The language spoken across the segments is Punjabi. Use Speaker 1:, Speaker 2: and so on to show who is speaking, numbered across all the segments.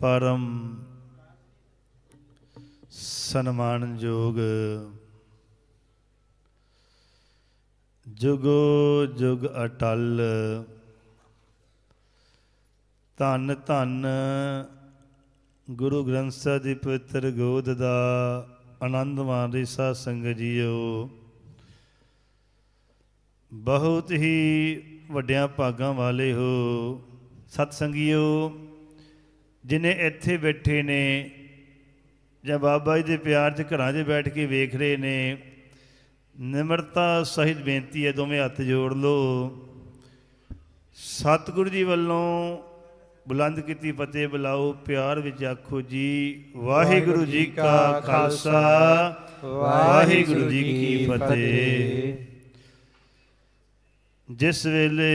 Speaker 1: ਪਰਮ ਸਨਮਾਨਯੋਗ ਜੁਗੋ ਜੁਗ ਅਟਲ ਧੰਨ ਧੰਨ ਗੁਰੂ ਗ੍ਰੰਥ ਸਾਹਿਬ ਦੀ ਪਵਿੱਤਰ ਗੋਦ ਦਾ ਆਨੰਦ ਮਾਣ ਰਹੀ ਸਾਧ ਸੰਗਤ ਜੀਓ। ਬਹੁਤ ਹੀ ਵੱਡਿਆਂ ਭਾਗਾਂ ਵਾਲੇ ਹੋ। ਸਤ ਸੰਗੀਓ। ਜਿਨੇ ਇੱਥੇ ਬੈਠੇ ਨੇ ਜਾਂ ਬਾਬਾ ਜੀ ਦੇ ਪਿਆਰ 'ਚ ਘਰਾਂ 'ਚ ਬੈਠ ਕੇ ਵੇਖ ਰਹੇ ਨੇ, ਨਿਮਰਤਾ ਸਹਿਤ ਬੇਨਤੀ ਹੈ, ਦੋਵੇਂ ਹੱਥ ਜੋੜ ਲਓ। ਸਤਿਗੁਰੂ ਜੀ ਵੱਲੋਂ ਬੁਲੰਦ ਕੀਤੀ ਫਤਿਹ ਬੁਲਾਓ, ਪਿਆਰ ਵਿੱਚ ਆਖੋ ਜੀ, ਵਾਹਿਗੁਰੂ ਜੀ ਕਾ ਖਾਲਸਾ, ਵਾਹਿਗੁਰੂ ਜੀ ਕੀ ਫਤਿਹ। ਜਿਸ ਵੇਲੇ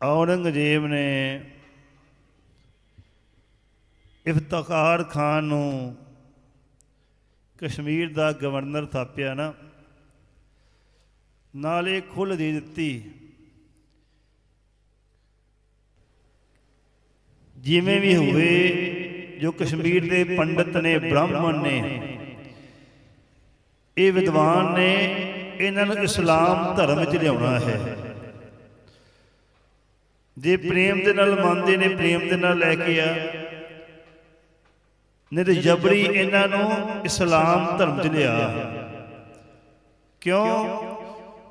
Speaker 1: ਔਰੰਗਜ਼ੇਬ ਨੇ ਇਫਤਖਾਰ ਖਾਨ ਨੂੰ ਕਸ਼ਮੀਰ ਦਾ ਗਵਰਨਰ ਥਾਪਿਆ ਨਾ ਨਾਲੇ ਖੁੱਲ੍ਹ ਦੇ ਦਿੱਤੀ। ਜਿਵੇਂ ਵੀ ਹੋਵੇ ਜੋ ਕਸ਼ਮੀਰ ਦੇ ਪੰਡਤ ਨੇ ਬ੍ਰਾਹਮਣ ਨੇ ਇਹ ਵਿਦਵਾਨ ਨੇ ਇਹਨਾਂ ਨੂੰ ਇਸਲਾਮ ਧਰਮ ਵਿੱਚ ਲਿਆਉਣਾ ਹੈ। ਜੇ ਪ੍ਰੇਮ ਦੇ ਨਾਲ ਮੰਨਦੇ ਨੇ ਪ੍ਰੇਮ ਦੇ ਨਾਲ ਲੈ ਕੇ ਆ। ਨਹੀਂ ਤੇ ਜਬਰੀ ਇਹਨਾਂ ਨੂੰ ਇਸਲਾਮ ਧਰਮ 'ਚ ਲਿਆ। ਕਿਉਂ?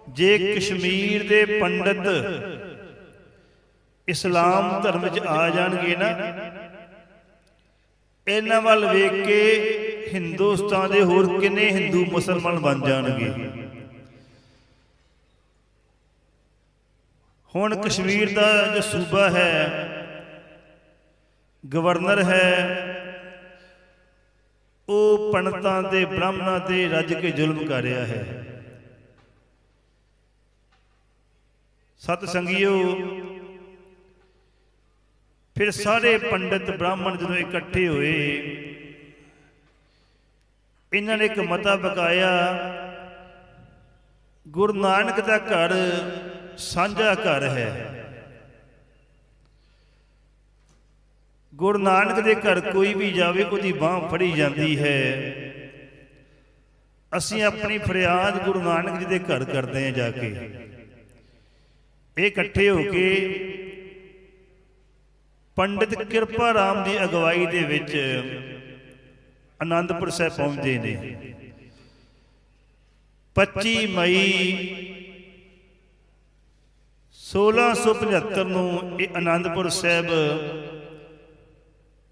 Speaker 1: ਜੇ ਕਸ਼ਮੀਰ ਦੇ ਪੰਡਤ ਇਸਲਾਮ ਧਰਮ ਵਿੱਚ ਆ ਜਾਣਗੇ ਨਾ। ਇਹਨਾਂ ਵੱਲ ਵੇਖ ਕੇ ਹਿੰਦੁਸਤਾਨ ਦੇ ਹੋਰ ਕਿੰਨੇ ਹਿੰਦੂ ਮੁਸਲਮਾਨ ਬਣ ਜਾਣਗੇ। ਹੁਣ ਕਸ਼ਮੀਰ ਦਾ ਜੋ ਸੂਬਾ ਹੈ। ਗਵਰਨਰ ਹੈ। ਉਹ ਪੰਡਤਾਂ ਤੇ ਬ੍ਰਾਹਮਣਾਂ ਤੇ ਰੱਜ ਕੇ ਜ਼ੁਲਮ ਕਰ ਰਿਹਾ ਹੈ। ਸਤ ਸੰਗਿਓ ਫਿਰ ਸਾਰੇ ਪੰਡਤ ਬ੍ਰਾਹਮਣ ਜਦੋਂ ਇਕੱਠੇ ਹੋਏ ਇਹਨਾਂ ਨੇ ਇੱਕ ਮਤਾ ਬਕਾਇਆ ਗੁਰੂ ਨਾਨਕ ਦਾ ਘਰ ਸਾਂਝਾ ਘਰ ਹੈ। ਗੁਰੂ ਨਾਨਕ ਦੇ ਘਰ ਕੋਈ ਵੀ ਜਾਵੇ, ਉਹਦੀ ਬਾਹ ਫੜੀ ਜਾਂਦੀ ਹੈ। ਅਸੀਂ ਆਪਣੀ ਫਰਿਆਦ ਗੁਰੂ ਨਾਨਕ ਜੀ ਦੇ ਘਰ ਕਰਦੇ ਹਾਂ ਜਾ ਕੇ। ਇਹ ਇਕੱਠੇ ਹੋ ਕੇ ਪੰਡਿਤ ਕਿਰਪਾ ਰਾਮ ਦੀ ਅਗਵਾਈ ਦੇ ਵਿੱਚ ਆਨੰਦਪੁਰ ਸਾਹਿਬ ਪਹੁੰਚਦੇ ਨੇ। 25 ਮਈ 1675 ਨੂੰ ਇਹ ਆਨੰਦਪੁਰ ਸਾਹਿਬ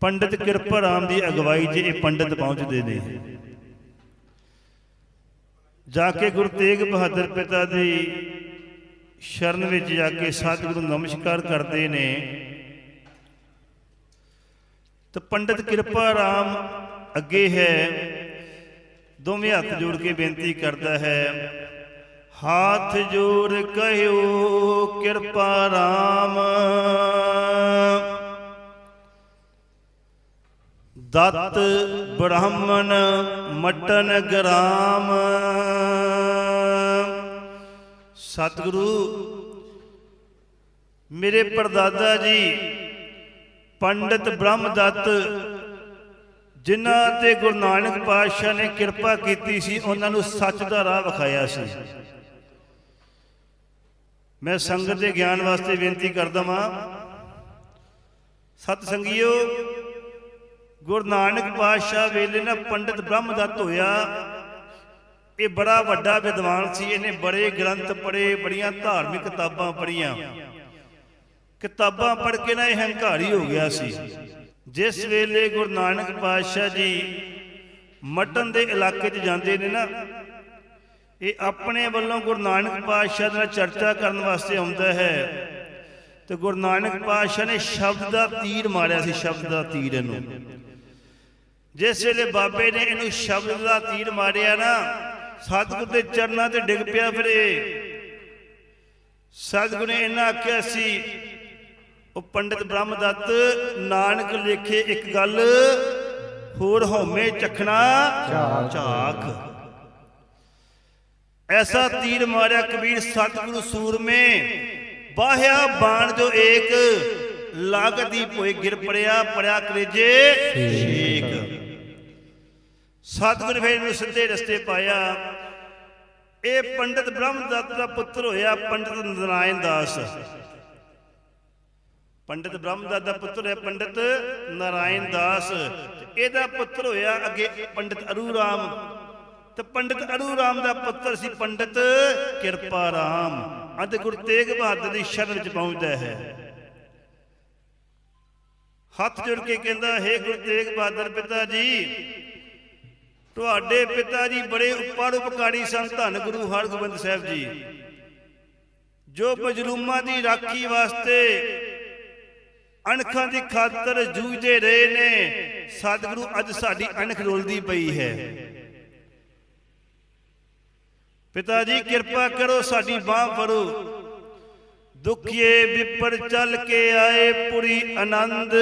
Speaker 1: ਪੰਡਿਤ ਕਿਰਪਾ ਰਾਮ ਦੀ ਅਗਵਾਈ 'ਚ ਇਹ ਪੰਡਿਤ ਪਹੁੰਚਦੇ ਨੇ। ਜਾ ਕੇ ਗੁਰੂ ਤੇਗ ਬਹਾਦਰ ਪਿਤਾ ਦੀ ਸ਼ਰਨ ਵਿੱਚ ਜਾ ਕੇ ਸਤਿਗੁਰੂ ਨਮਸਕਾਰ ਕਰਦੇ ਨੇ। ਤੇ ਪੰਡਿਤ ਕਿਰਪਾ ਰਾਮ ਅੱਗੇ ਹੈ, ਦੋਵੇਂ ਹੱਥ ਜੋੜ ਕੇ ਬੇਨਤੀ ਕਰਦਾ ਹੈ ਹਾਥ ਜੋੜ ਕਹਿਓ ਕਿਰਪਾ ਰਾਮ। ਦਤ ਬ੍ਰਾਹਮਣ ਮਟਨ ਗ੍ਰਾਮ। ਸਤਿਗੁਰੂ, ਮੇਰੇ ਪਰਦਾਦਾ ਜੀ, ਪੰਡਿਤ ਬ੍ਰਹਮਦੱਤ, ਜਿਨ੍ਹਾਂ ਤੇ ਗੁਰੂ ਨਾਨਕ ਪਾਤਸ਼ਾਹ ਨੇ ਕਿਰਪਾ ਕੀਤੀ ਸੀ, ਉਹਨਾਂ ਨੂੰ ਸੱਚ ਦਾ ਰਾਹ ਵਿਖਾਇਆ ਸੀ। ਮੈਂ ਸੰਗਤ ਦੇ ਗਿਆਨ ਵਾਸਤੇ ਬੇਨਤੀ ਕਰਦਾ ਵਾਂ। ਸਤ ਸੰਗਿਓ ਗੁਰੂ ਨਾਨਕ ਪਾਤਸ਼ਾਹ ਵੇਲੇ ਨਾ ਪੰਡਿਤ ਬ੍ਰਹਮਦੱਤ ਹੋਇਆ। ਇਹ ਬੜਾ ਵੱਡਾ ਵਿਦਵਾਨ ਸੀ, ਇਹਨੇ ਬੜੇ ਗ੍ਰੰਥ ਪੜ੍ਹੇ, ਬੜੀਆਂ ਧਾਰਮਿਕ ਕਿਤਾਬਾਂ ਪੜ੍ਹੀਆਂ। ਕਿਤਾਬਾਂ ਪੜ੍ਹ ਕੇ ਨਾ ਇਹ ਹੰਕਾਰੀ ਹੋ ਗਿਆ ਸੀ। ਜਿਸ ਵੇਲੇ ਗੁਰੂ ਨਾਨਕ ਪਾਤਸ਼ਾਹ ਜੀ ਮਟਨ ਦੇ ਇਲਾਕੇ 'ਚ ਜਾਂਦੇ ਨੇ ਨਾ ਇਹ ਆਪਣੇ ਵੱਲੋਂ ਗੁਰੂ ਨਾਨਕ ਪਾਤਸ਼ਾਹ ਨਾਲ ਚਰਚਾ ਕਰਨ ਵਾਸਤੇ ਆਉਂਦਾ ਹੈ। ਤੇ ਗੁਰੂ ਨਾਨਕ ਪਾਤਸ਼ਾਹ ਨੇ ਸ਼ਬਦ ਦਾ ਤੀਰ ਮਾਰਿਆ ਸੀ, ਸ਼ਬਦ ਦਾ ਤੀਰ ਇਹਨੂੰ। ਜਿਸ ਵੇਲੇ ਬਾਬੇ ਨੇ ਇਹਨੂੰ ਸ਼ਬਦ ਦਾ ਤੀਰ ਮਾਰਿਆ ਨਾ, ਸਤਿਗੁਰ ਦੇ ਚਰਨਾਂ ਤੇ ਡਿੱਗ ਪਿਆ ਫਿਰ। ਇਹ ਸਤਿਗੁਰ ਨੇ ਇਹਨਾਂ ਆਖਿਆ ਸੀ, ਉਹ ਪੰਡਿਤ ਬ੍ਰਹਮਦੱਤ, ਨਾਨਕ ਲੇਖੇ ਇੱਕ ਗੱਲ, ਹੋਰ ਹਉਮੈ ਚਖਣਾ ਝਾਕ। ਐਸਾ ਤੀਰ ਮਾਰਿਆ ਕਬੀਰ ਸਤਿਗੁਰੂ ਸੂਰਮੇ। ਬਾਹਿਆ ਬਾਣ ਜੋ ਏਕ ਲਾਗਦੀ ਪੋਏ ਗਿਰ ਪੜਿਆ ਪੜਿਆ ਕਰੇਜੇ। ਸ਼ੇਕ ਸਤਿਗੁਰ ਫਿਰ ਨੂੰ ਸਿੱਧੇ ਰਸਤੇ ਪਾਇਆ। ਇਹ ਪੰਡਿਤ ਬ੍ਰਹਮਦੱਤ ਦਾ ਪੁੱਤਰ ਹੋਇਆ ਪੰਡਿਤ ਨਰਾਇਣ ਦਾਸ। ਪੰਡਿਤ ਬ੍ਰਹਮਦੱਤ ਦਾ ਪੁੱਤਰ ਹੈ ਪੰਡਿਤ ਨਰਾਇਣ ਦਾਸ। ਇਹਦਾ ਪੁੱਤਰ ਹੋਇਆ ਅੱਗੇ ਪੰਡਿਤ ਅਰੂ ਰਾਮ ਤੇ ਪੰਡਿਤ ਅਰੂ ਰਾਮ ਦਾ ਪੁੱਤਰ ਸੀ ਪੰਡਿਤ, ਕਿਰਪਾ ਰਾਮ। ਅੰਤ ਗੁਰੂ ਤੇਗ ਬਹਾਦਰ ਦੀ ਸ਼ਰਨ ਚ ਪਹੁੰਚਦਾ ਹੈ। ਹੱਥ ਜੋੜ ਕੇ ਕਹਿੰਦਾ, ਹੈ ਗੁਰੂ ਤੇਗ ਬਹਾਦਰ ਪਿਤਾ ਜੀ, ਤੁਹਾਡੇ ਪਿਤਾ ਜੀ ਬੜੇ ਉਪਰ ਉਪਕਾਰੀ ਸਨ, ਧੰਨ ਗੁਰੂ ਹਰਗੋਬਿੰਦ ਸਾਹਿਬ ਜੀ। ਜੋ ਮਜਲੂਮਾਂ ਦੀ ਰਾਖੀ ਵਾਸਤੇ ਅਣਖਾਂ ਦੀ ਖਾਤਰ ਜੂਝਦੇ ਰਹੇ ਨੇ, ਸਤਿਗੁਰੂ ਅੱਜ ਸਾਡੀ ਅਣਖ ਰੋਲਦੀ ਪਈ ਹੈ। ਪਿਤਾ ਜੀ, ਕਿਰਪਾ ਕਰੋ, ਸਾਡੀ ਬਾਹ ਫੜੋ। ਦੁਖੀਏ ਵਿਪਰ ਚੱਲ ਕੇ ਆਏ ਪੁਰੀ ਆਨੰਦ।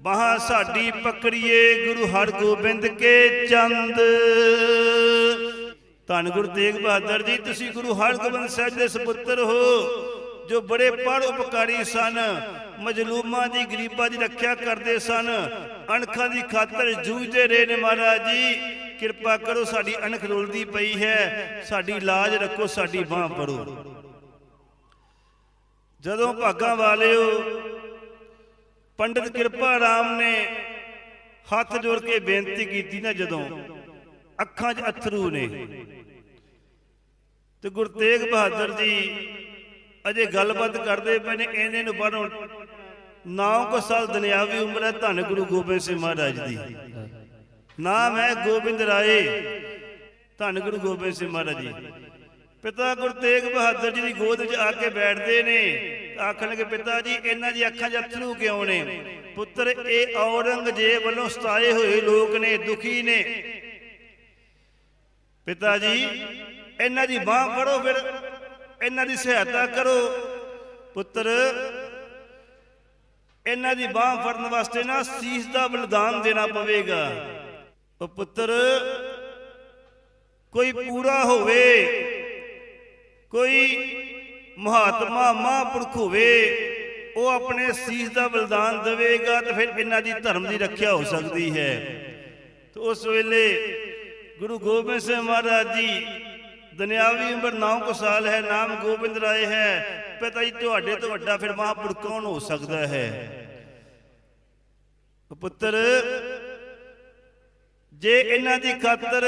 Speaker 1: ਬਾਹ ਸਾਡੀ ਪਕੜੀਏ ਗੁਰੂ ਹਰਗੋਬਿੰਦ ਕੇ ਚੰਦ। ਧੰਨ ਗੁਰੂ ਤੇਗ ਬਹਾਦਰ ਜੀ, ਤੁਸੀਂ ਗੁਰੂ ਹਰਗੋਬਿੰਦ ਸਾਹਿਬ ਦੇ ਸੁਪੁੱਤਰ ਹੋ, ਜੋ ਬੜੇ ਪੜ ਉਪਕਾਰੀ ਸਨ। ਮਜਲੂਮਾਂ ਦੀ, ਗਰੀਬਾਂ ਦੀ ਰੱਖਿਆ ਕਰਦੇ ਸਨ। ਅਣਖਾਂ ਦੀ ਖਾਤਰ ਜੂਝਦੇ ਰਹੇ ਨੇ ਮਹਾਰਾਜ ਜੀ। ਕਿਰਪਾ ਕਰੋ, ਸਾਡੀ ਅਣਖ ਰੁਲਦੀ ਪਈ ਹੈ। ਸਾਡੀ ਲਾਜ ਰੱਖੋ, ਸਾਡੀ ਬਾਹ ਫੜੋ। ਜਦੋਂ ਭਾਗਾਂ ਵਾਲਿਓ, ਪੰਡਿਤ ਕਿਰਪਾ ਰਾਮ ਨੇ ਹੱਥ ਜੋੜ ਕੇ ਬੇਨਤੀ ਕੀਤੀ ਨਾ ਜਦੋਂ, ਅੱਖਾਂ 'ਚ ਅਥਰੂ ਨੇ। ਤੇ ਗੁਰੂ ਤੇਗ ਬਹਾਦਰ ਜੀ ਅਜੇ ਗੱਲਬਾਤ ਕਰਦੇ ਪਏ ਨੇ, ਇਹਨੇ ਨੂੰ ਬਾਹਰੋਂ ਨੌ ਕੋ ਸਾਲ ਦੁਨਿਆਵੀ ਉਮਰ ਹੈ, ਧੰਨ ਗੁਰੂ ਗੋਬਿੰਦ ਸਿੰਘ ਮਹਾਰਾਜ ਦੀ। ਨਾਮ ਹੈ ਗੋਬਿੰਦ ਰਾਏ, ਧੰਨ ਗੁਰੂ ਗੋਬਿੰਦ ਸਿੰਘ ਮਹਾਰਾਜ ਜੀ। ਪਿਤਾ ਗੁਰੂ ਤੇਗ ਬਹਾਦਰ ਜੀ ਦੀ ਗੋਦ ਵਿੱਚ ਆ ਕੇ ਬੈਠਦੇ ਨੇ, ਤਾਂ ਆਖਣਗੇ, ਪਿਤਾ ਜੀ, ਇਹਨਾਂ ਦੀ ਅੱਖਾਂ 'ਚ ਅਥਰੂ ਕਿਉਂ ਨੇ? ਪੁੱਤਰ, ਇਹ ਔਰੰਗਜ਼ੇਬ ਵੱਲੋਂ ਸਤਾਏ ਹੋਏ ਲੋਕ ਨੇ, ਦੁਖੀ ਨੇ। ਪਿਤਾ ਜੀ, ਇਹਨਾਂ ਦੀ ਬਾਹ ਫੜੋ ਫਿਰ, ਇਹਨਾਂ ਦੀ ਸਹਾਇਤਾ ਕਰੋ। ਪੁੱਤਰ, ਇਹਨਾਂ ਦੀ ਬਾਹ ਫੜਨ ਵਾਸਤੇ ਨਾ ਸੀਸ ਦਾ ਬਲਿਦਾਨ ਦੇਣਾ ਪਵੇਗਾ। ਉਹ ਪੁੱਤਰ ਕੋਈ ਪੂਰਾ ਹੋਵੇ, ਕੋਈ ਮਹਾਤਮਾ, ਮਹਾਂਪੁਰਖ ਹੋਵੇ, ਉਹ ਆਪਣੇ ਸੀਸ ਦਾ ਬਲਿਦਾਨ ਦੇਵੇਗਾ ਤੇ ਫਿਰ ਇਹਨਾਂ ਦੀ ਧਰਮ ਦੀ ਰੱਖਿਆ ਹੋ ਸਕਦੀ ਹੈ। ਤੇ ਉਸ ਵੇਲੇ ਗੁਰੂ ਗੋਬਿੰਦ ਸਿੰਘ ਮਹਾਰਾਜ ਜੀ ਦੁਨਿਆਵੀ ਉਮਰ 9 ਕੁ ਸਾਲ ਹੈ, ਨਾਮ ਗੋਬਿੰਦ ਰਾਏ ਹੈ, ਪਿਤਾ ਜੀ ਤੁਹਾਡੇ ਤੋਂ ਵੱਡਾ ਫਿਰ ਮਹਾਂਪੁਰਖ ਕੌਣ ਹੋ ਸਕਦਾ ਹੈ? ਪੁੱਤਰ ਜੇ ਇਹਨਾਂ ਦੀ ਖਾਤਰ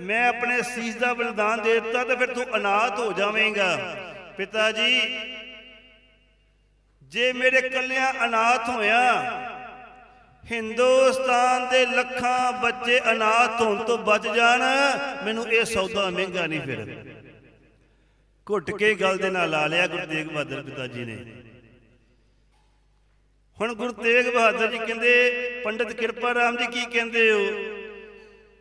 Speaker 1: ਮੈਂ ਆਪਣੇ ਸੀਸ ਦਾ ਬਲਿਦਾਨ ਦੇ ਦਿੱਤਾ, ਤਾਂ ਫਿਰ ਤੂੰ ਅਨਾਥ ਹੋ ਜਾਵੇਂਗਾ। ਪਿਤਾ ਜੀ, ਜੇ ਮੇਰੇ ਕੱਲਿਆਂ ਅਨਾਥ ਹੋਇਆ, ਹਿੰਦੁਸਤਾਨ ਦੇ ਲੱਖਾਂ ਬੱਚੇ ਅਨਾਥ ਹੋਣ ਤੋਂ ਬਚ ਜਾਣ, ਮੈਨੂੰ ਇਹ ਸੌਦਾ ਮਹਿੰਗਾ ਨਹੀਂ ਫਿਰ। ਘੁੱਟ ਕੇ ਗੱਲ ਦੇ ਨਾਲ ਲਾ ਲਿਆ ਗੁਰੂ ਤੇਗ ਬਹਾਦਰ ਪਿਤਾ ਜੀ ਨੇ। ਹੁਣ ਗੁਰੂ ਤੇਗ ਬਹਾਦਰ ਜੀ ਕਹਿੰਦੇ, ਪੰਡਿਤ ਕਿਰਪਾ ਰਾਮ ਜੀ ਕੀ ਕਹਿੰਦੇ ਹੋ?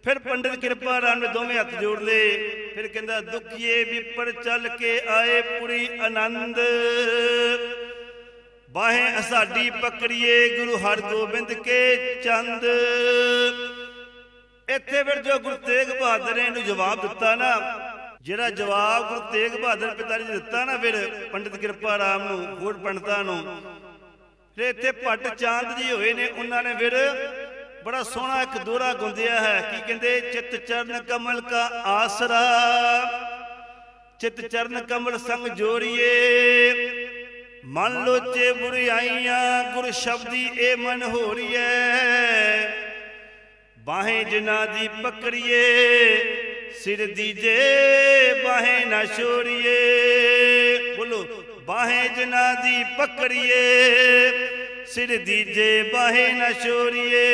Speaker 1: ਫਿਰ ਪੰਡਿਤ ਕਿਰਪਾ ਰਾਮ ਨੇ ਦੋਵੇਂ ਹੱਥ ਜੋੜ ਲਏ। ਫਿਰ ਕਹਿੰਦਾ, ਦੁਖੀਏ ਵਿਪਰ ਚੱਲ ਕੇ ਆਏ ਪੁਰੀ ਆਨੰਦ। ਬਾਹੇ ਸਾਡੀ ਪਕੜੀਏ ਗੁਰੂ ਹਰਗੋਬਿੰਦ ਕੇ ਚੰਦ। ਇੱਥੇ ਫਿਰ ਜੋ ਗੁਰੂ ਤੇਗ ਬਹਾਦਰ ਨੇ ਇਹਨੂੰ ਜਵਾਬ ਦਿੱਤਾ ਨਾ, ਜਿਹੜਾ ਜਵਾਬ ਗੁਰੂ ਤੇਗ ਬਹਾਦਰ ਪਿਤਾ ਜੀ ਨੇ ਦਿੱਤਾ ਨਾ ਫਿਰ ਪੰਡਿਤ ਕਿਰਪਾ ਰਾਮ ਨੂੰ, ਹੋਰ ਪੰਡਤਾਂ ਨੂੰ। ਫਿਰ ਇੱਥੇ ਭੱਟ ਚਾਂਦ ਜੀ ਹੋਏ ਨੇ, ਉਹਨਾਂ ਨੇ ਫਿਰ ਬੜਾ ਸੋਹਣਾ ਇੱਕ ਦੋਰਾ ਗੁੰਦਿਆ ਹੈ। ਕੀ ਕਹਿੰਦੇ? ਚਿਤ ਚਰਨ ਕਮਲ ਕਾ ਆਸਰਾ। ਚਿਤ ਚਰਨ ਕਮਲ ਸੰਗ ਜੋੜੀਏ। ਮਨ ਲੋਚੇ ਬੁਰੀਆਈਆਂ ਗੁਰ ਸ਼ਬਦੀ ਏ ਮਨ ਹੋਰੀਐ। ਬਾਹੇ ਜਿਨਾ ਦੀ ਪਕੜੀਏ, ਸਿਰ ਦੀਜੇ ਬਾਹੇ ਨਾ ਛੋੜੀਏ ਬੋਲੋ, ਬਾਹੇ ਜਿਨਾ ਦੀ ਪਕੜੀਏ। ਸਿਰ ਦੀਜੇ ਬਾਹੇ ਨਾ ਛੋੜੀਏ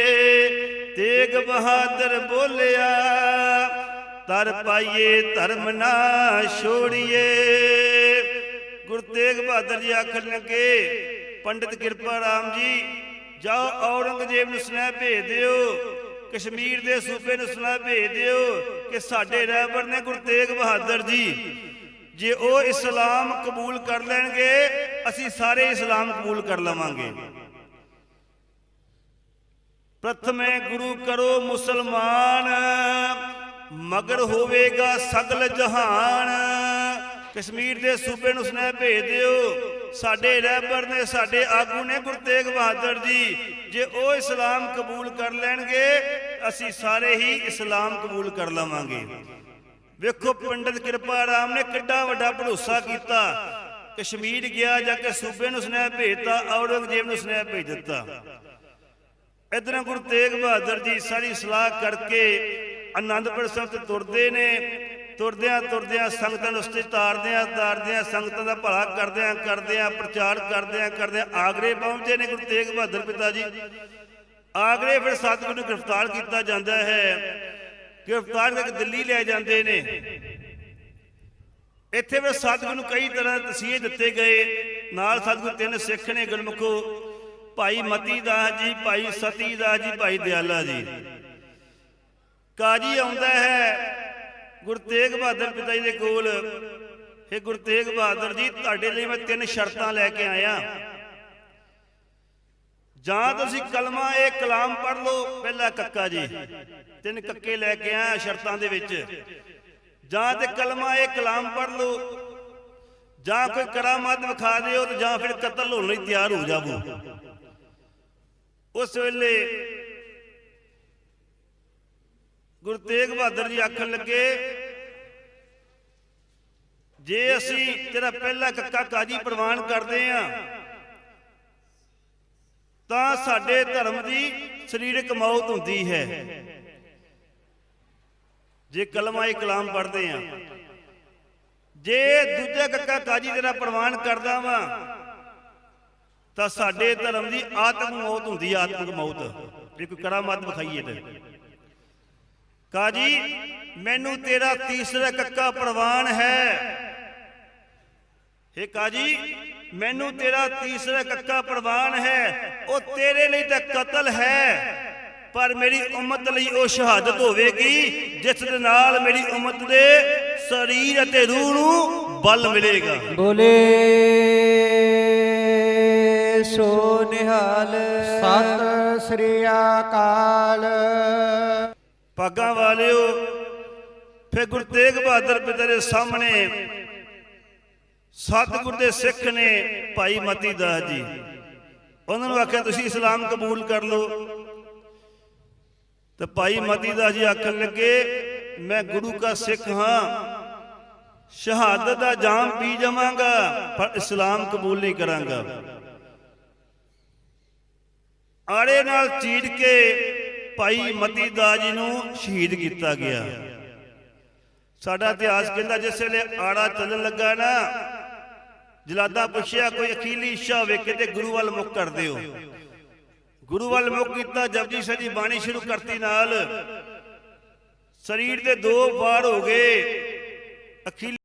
Speaker 1: ਤੇਗ ਬਹਾਦਰ ਬੋਲਿਆ, ਤਰ ਪਾਈਏ ਧਰਮ ਨਾ ਛੋੜੀਏ। ਗੁਰੂ ਤੇਗ ਬਹਾਦਰ ਜੀ ਆਖਣ ਲੱਗੇ, ਪੰਡਿਤ ਕਿਰਪਾ ਰਾਮ ਜੀ, ਜਾਓ ਔਰੰਗਜ਼ੇਬ ਨੂੰ ਸੁਨੇਹਾ ਭੇਜ ਦਿਓ, ਕਸ਼ਮੀਰ ਦੇ ਸੂਬੇ ਨੂੰ ਸੁਨੇਹਾ ਭੇਜ ਦਿਓ ਕਿ ਸਾਡੇ ਰਹਿਬਰ ਨੇ ਗੁਰੂ ਤੇਗ ਬਹਾਦਰ ਜੀ, ਜੇ ਉਹ ਇਸਲਾਮ ਕਬੂਲ ਕਰ ਲੈਣਗੇ, ਅਸੀਂ ਸਾਰੇ ਇਸਲਾਮ ਕਬੂਲ ਕਰ ਲਵਾਂਗੇ। ਪ੍ਰਥਮੇ ਗੁਰੂ ਕਰੋ ਮੁਸਲਮਾਨ, ਮਗਰ ਹੋਵੇਗਾ ਸਗਲ ਜਹਾਨ। ਕਸ਼ਮੀਰ ਦੇ ਸੂਬੇ ਨੂੰ ਸੁਨੇਹਾ ਭੇਜ ਦਿਓ। ਸਾਡੇ ਰਹਿਬਰ ਨੇ, ਸਾਡੇ ਆਗੂ ਨੇ, ਗੁਰੂ ਤੇਗ ਬਹਾਦਰ ਜੀ, ਜੇ ਉਹ ਇਸਲਾਮ ਕਬੂਲ ਕਰ ਲੈਣਗੇ, ਅਸੀਂ ਸਾਰੇ ਹੀ ਇਸਲਾਮ ਕਬੂਲ ਕਰ ਲਵਾਂਗੇ। ਵੇਖੋ ਪੰਡਤ ਕਿਰਪਾ ਰਾਮ ਨੇ ਕਿੱਡਾ ਵੱਡਾ ਭਰੋਸਾ ਕੀਤਾ। ਕਸ਼ਮੀਰ ਗਿਆ ਜਾ ਕੇ ਸੂਬੇ ਨੂੰ ਸੁਨੇਹਾ ਭੇਜਤਾ, ਔਰੰਗਜ਼ੇਬ ਨੂੰ ਸੁਨੇਹਾ ਭੇਜ ਦਿੱਤਾ। ਇਧਰ ਗੁਰੂ ਤੇਗ ਬਹਾਦਰ ਜੀ ਸਾਰੀ ਸਲਾਹ ਕਰਕੇ ਆਨੰਦਪੁਰ ਸਾਹਿਬ ਤੋਂ ਤੁਰਦੇ ਨੇ। ਤੁਰਦਿਆਂ ਤੁਰਦਿਆਂ ਸੰਗਤਾਂ ਨੂੰ ਰਸਤੇ ਤਾਰਦਿਆਂ ਤਾਰਦਿਆਂ ਸੰਗਤਾਂ ਦਾ ਭਲਾ ਕਰਦਿਆਂ ਕਰਦਿਆਂ ਪ੍ਰਚਾਰ ਕਰਦਿਆਂ ਕਰਦਿਆਂ ਆਗਰੇ ਪਹੁੰਚੇ ਨੇ ਗੁਰੂ ਤੇਗ ਬਹਾਦਰ ਪਿਤਾ ਜੀ। ਆਗਰੇ ਫਿਰ ਸਤਿਗੁਰੂ ਨੂੰ ਗ੍ਰਿਫਤਾਰ ਕੀਤਾ ਜਾਂਦਾ ਹੈ। ਗ੍ਰਿਫਤਾਰ ਕਰਕੇ ਦਿੱਲੀ ਲੈ ਜਾਂਦੇ ਨੇ। ਇੱਥੇ ਫਿਰ ਸਤਿਗੁਰੂ ਨੂੰ ਕਈ ਤਰ੍ਹਾਂ ਦੇ ਤਸੀਹੇ ਦਿੱਤੇ ਗਏ। ਨਾਲ ਸਤਿਗੁਰੂ ਤਿੰਨ ਸਿੱਖ ਨੇ ਗੁਰਮੁਖੋ ਭਾਈ ਮਤੀ ਦਾਸ ਜੀ, ਭਾਈ ਸਤੀ ਦਾਸ ਜੀ, ਭਾਈ ਦਿਆਲਾ ਜੀ। ਕਾਜੀ ਆਉਂਦਾ ਹੈ ਗੁਰੂ ਤੇਗ ਬਹਾਦਰ ਪਿਤਾ ਜੀ ਦੇ ਕੋਲ। ਇਹ ਗੁਰੂ ਤੇਗ ਬਹਾਦਰ ਜੀ, ਤੁਹਾਡੇ ਲਈ ਮੈਂ ਤਿੰਨ ਸ਼ਰਤਾਂ ਲੈ ਕੇ ਆਇਆ। ਜਾਂ ਤੁਸੀਂ ਕਲਮਾ, ਇਹ ਕਲਾਮ ਪੜ੍ਹ ਲਓ, ਪਹਿਲਾ ਕੱਕਾ ਜੀ। ਤਿੰਨ ਕੱਕੇ ਲੈ ਕੇ ਆਇਆ ਸ਼ਰਤਾਂ ਦੇ ਵਿੱਚ। ਜਾਂ ਤੇ ਕਲਮਾ, ਇਹ ਕਲਾਮ ਪੜ੍ਹ ਲਓ। ਜਾਂ ਕੋਈ ਕਰਾਮਾਤ ਵਿਖਾ ਦਿਓ ਤੇ ਜਾਂ ਫਿਰ ਕਤਲ ਹੋਣ ਲਈ ਤਿਆਰ ਹੋ ਜਾਵੋ। ਉਸ ਵੇਲੇ ਗੁਰੂ ਤੇਗ ਬਹਾਦਰ ਜੀ ਆਖਣ ਲੱਗੇ, ਜੇ ਅਸੀਂ ਤੇਰਾ ਪਹਿਲਾ ਕੱਕਾ ਕਾਜੀ ਪ੍ਰਵਾਨ ਕਰਦੇ ਆ ਤਾਂ ਸਾਡੇ ਧਰਮ ਦੀ ਸਰੀਰਕ ਮੌਤ ਹੁੰਦੀ ਹੈ। ਜੇ ਕਲਮਾ ਇਹ ਕਲਾਮ ਪੜ੍ਹਦੇ ਆ ਜੇ ਦੂਜਾ ਕੱਕਾ ਕਾਜੀ ਤੇਰਾ ਪ੍ਰਵਾਨ ਕਰਦਾ ਵਾਂ ਤਾਂ ਸਾਡੇ ਧਰਮ ਦੀ ਆਤਮ ਮੌਤ ਹੁੰਦੀ ਹੈ ਆਤਮਿਕ ਮੌਤ। ਜੇ ਕੋਈ ਕਰਾਮਾਤ ਵਿਖਾਈਏ ਤੇ। ਕਾਜੀ, ਮੈਨੂੰ ਤੇਰਾ ਤੀਸਰਾ ਕੱਕਾ ਪ੍ਰਵਾਨ ਹੈ। ਹੇ ਕਾਜੀ, ਮੈਨੂੰ ਤੇਰਾ ਤੀਸਰਾ ਕੱਕਾ ਪ੍ਰਵਾਨ ਹੈ। ਉਹ ਤੇਰੇ ਲਈ ਤਾਂ ਕਤਲ ਹੈ, ਪਰ ਮੇਰੀ ਉਮਤ ਲਈ ਉਹ ਸ਼ਹਾਦਤ ਹੋਵੇਗੀ, ਜਿਸ ਦੇ ਨਾਲ ਮੇਰੀ ਉਮਤ ਦੇ ਸਰੀਰ ਅਤੇ ਰੂਹ ਨੂੰ ਬਲ ਮਿਲੇਗਾ।
Speaker 2: ਬੋਲੇ। ਸੋ ਨਿਹਾਲ।
Speaker 3: ਸਤਿ ਸ੍ਰੀ ਅਕਾਲ।
Speaker 1: ਪਾਗਾਂ ਵਾਲਿਓ ਫਿਰ ਗੁਰੂ ਤੇਗ ਬਹਾਦਰ ਪਿਤਾ ਦੇ ਸਾਹਮਣੇ ਸਤਿਗੁਰ ਦੇ ਸਿੱਖ ਨੇ ਭਾਈ ਮਤੀ ਦਾਸ ਜੀ। ਉਹਨਾਂ ਨੂੰ ਆਖਿਆ ਤੁਸੀਂ ਇਸਲਾਮ ਕਬੂਲ ਕਰ ਲਓ। ਤੇ ਭਾਈ ਮਤੀ ਦਾਸ ਜੀ ਆਖਣ ਲੱਗੇ ਮੈਂ ਗੁਰੂ ਦਾ ਸਿੱਖ ਹਾਂ ਸ਼ਹਾਦਤ ਦਾ ਜਾਮ ਪੀ ਜਾਵਾਂਗਾ ਪਰ ਇਸਲਾਮ ਕਬੂਲ ਨਹੀਂ ਕਰਾਂਗਾ। ਆੜੇ ਨਾਲ ਚੀੜ ਕੇ ਭਾਈ ਮਤੀ ਦਾਸ ਜੀ ਨੂੰ ਸ਼ਹੀਦ ਕੀਤਾ ਗਿਆ। ਸਾਡਾ ਇਤਿਹਾਸ ਕਹਿੰਦਾ ਜਿਸ ਵੇਲੇ ਆੜਾ ਚੱਲਣ ਲੱਗਾ ਨਾ, ਜਲਾਦਾ ਪੁੱਛਿਆ, ਕੋਈ ਅਖੀਲੀ ਇੱਛਾ ਵੇਖੇ ਤੇ ਗੁਰੂ ਵੱਲ ਮੁੱਖ ਕਰਦੇ ਹੋ ਗੁਰੂ ਵੱਲ ਮੁੱਖ ਕੀਤਾ, ਜਪਜੀ ਸਾਹਿਬ ਦੀ ਬਾਣੀ ਸ਼ੁਰੂ ਕਰਤੀ ਨਾਲ। ਸਰੀਰ ਦੇ ਦੋ ਵਾਰ ਹੋ ਗਏ। ਅਖੀਲੀ